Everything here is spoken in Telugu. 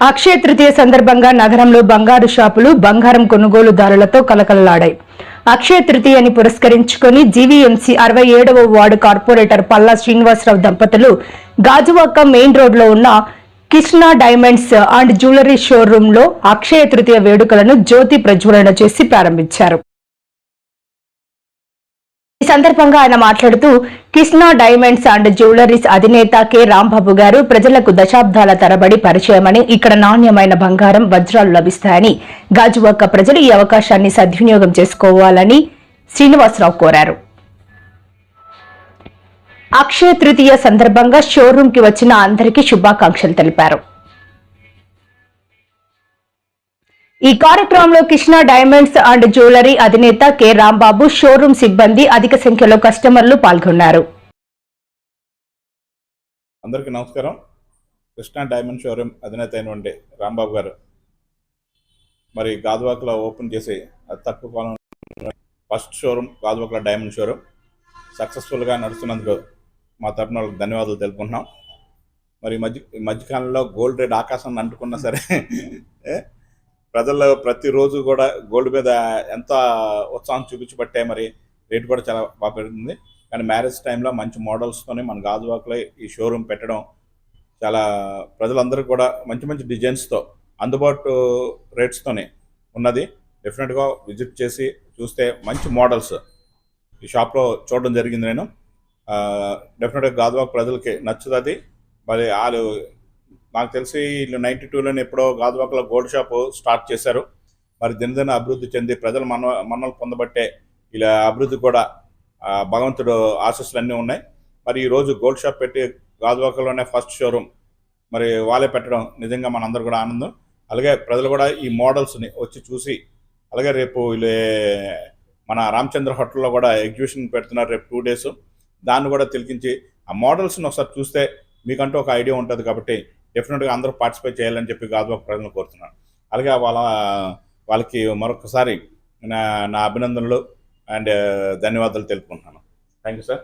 అక్షయ తృతీయ సందర్భంగా నగరంలో బంగారు షాపులు బంగారం కొనుగోలుదారులతో కలకలలాడాయి. అక్షయ తృతీయని పురస్కరించుకొని జీవీఎంసీ అరవై ఏడవ వార్డు కార్పొరేటర్ పల్లా శ్రీనివాసరావు దంపతులు గాజువాక మెయిన్ రోడ్లో ఉన్న కృష్ణ డైమండ్స్ అండ్ జ్యువెలరీ షోరూంలో అక్షయ తృతీయ వేడుకలను జ్యోతి ప్రజ్వలన చేసి ప్రారంభించారు. ఈ సందర్భంగా ఆయన మాట్లాడుతూ కృష్ణా డైమండ్స్ అండ్ జ్యువెలరీస్ అధినేత కె. రాంబాబు గారు ప్రజలకు దశాబ్దాల తరబడి పరిచయమని ఇక్కడ నాణ్యమైన బంగారం వజ్రాలు లభిస్తాయని గాజువాక ప్రజలు ఈ అవకాశాన్ని సద్వినియోగం చేసుకోవాలని శ్రీనివాసరావు కోరారు. అక్షయ తృతీయ సందర్భంగా షోరూంకి కి వచ్చిన అందరికీ శుభాకాంక్షలు తెలిపారు. ఈ కార్యక్రమంలో కృష్ణ డైమండ్స్ అండ్ జ్యువెలరీ అధినేత కె. రాంబాబు షోరూమ్ సిబ్బంది అధిక సంఖ్యలో కస్టమర్లు పాల్గొన్నారు. అందరికీ నమస్కారం. కృష్ణా డైమండ్ షోరూమ్ అధినేత అయినటువంటి రాంబాబు గారు. మరి గాజువాకలో ఓపెన్ చేసి అతి తక్కువ కాలం ఫస్ట్ షోరూమ్ గాజువాకలో డైమండ్ షోరూమ్. సక్సెస్ఫుల్గా నడుస్తున్నందుకు మా తరపున వాళ్ళకి ధన్యవాదాలు తెలుపుకుంటున్నాం. మరి మధ్య ఈ మధ్యకాలంలో గోల్డ్ రేట్ ఆకాశాన్ని అంటుకున్నా సరే ప్రజలు ప్రతిరోజు కూడా గోల్డ్ మీద ఎంత ఉత్సాహం చూపించబట్టే మరి రేటు కూడా చాలా బాగా పెరుగుతుంది. కానీ మ్యారేజ్ టైంలో మంచి మోడల్స్తోనే మన గాజువాకలో ఈ షోరూమ్ పెట్టడం చాలా ప్రజలందరూ కూడా మంచి మంచి డిజైన్స్తో అందుబాటు రేట్స్తోనే ఉన్నది. డెఫినెట్గా విజిట్ చేసి చూస్తే మంచి మోడల్స్ ఈ షాప్లో చూడడం జరిగింది నేను. డెఫినెట్గా గాజువాక ప్రజలకి నచ్చుతుంది. మరి వాళ్ళు నాకు తెలిసి వీళ్ళు నైంటీ టూలోనే ఎప్పుడో గాజువాకలో గోల్డ్ షాప్ స్టార్ట్ చేశారు. మరి దినదిన అభివృద్ధి చెంది ప్రజలు మన మన్నలు పొందబట్టే ఇలా అభివృద్ధి కూడా భగవంతుడు ఆశస్సులన్నీ ఉన్నాయి. మరి ఈరోజు గోల్డ్ షాప్ పెట్టి గాజువాకలోనే ఫస్ట్ షోరూమ్ మరి వాళ్ళే పెట్టడం నిజంగా మనందరూ కూడా ఆనందం. అలాగే ప్రజలు కూడా ఈ మోడల్స్ని వచ్చి చూసి అలాగే రేపు వీళ్ళే మన రామచంద్ర హోటల్లో కూడా ఎగ్జిబిషన్ పెడుతున్నారు రేపు టూ డేస్. దాన్ని కూడా తిలికించి ఆ మోడల్స్ని ఒకసారి చూస్తే మీకంటూ ఒక ఐడియా ఉంటుంది కాబట్టి డెఫినెట్గా అందరూ పార్టిసిపేట్ చేయాలని చెప్పి గాజువాక ప్రజలను కోరుతున్నాను. అలాగే వాళ్ళ వాళ్ళకి మరొకసారి నా నా అభినందనలు అండ్ ధన్యవాదాలు తెలుపుకుంటున్నాను. Thank you sir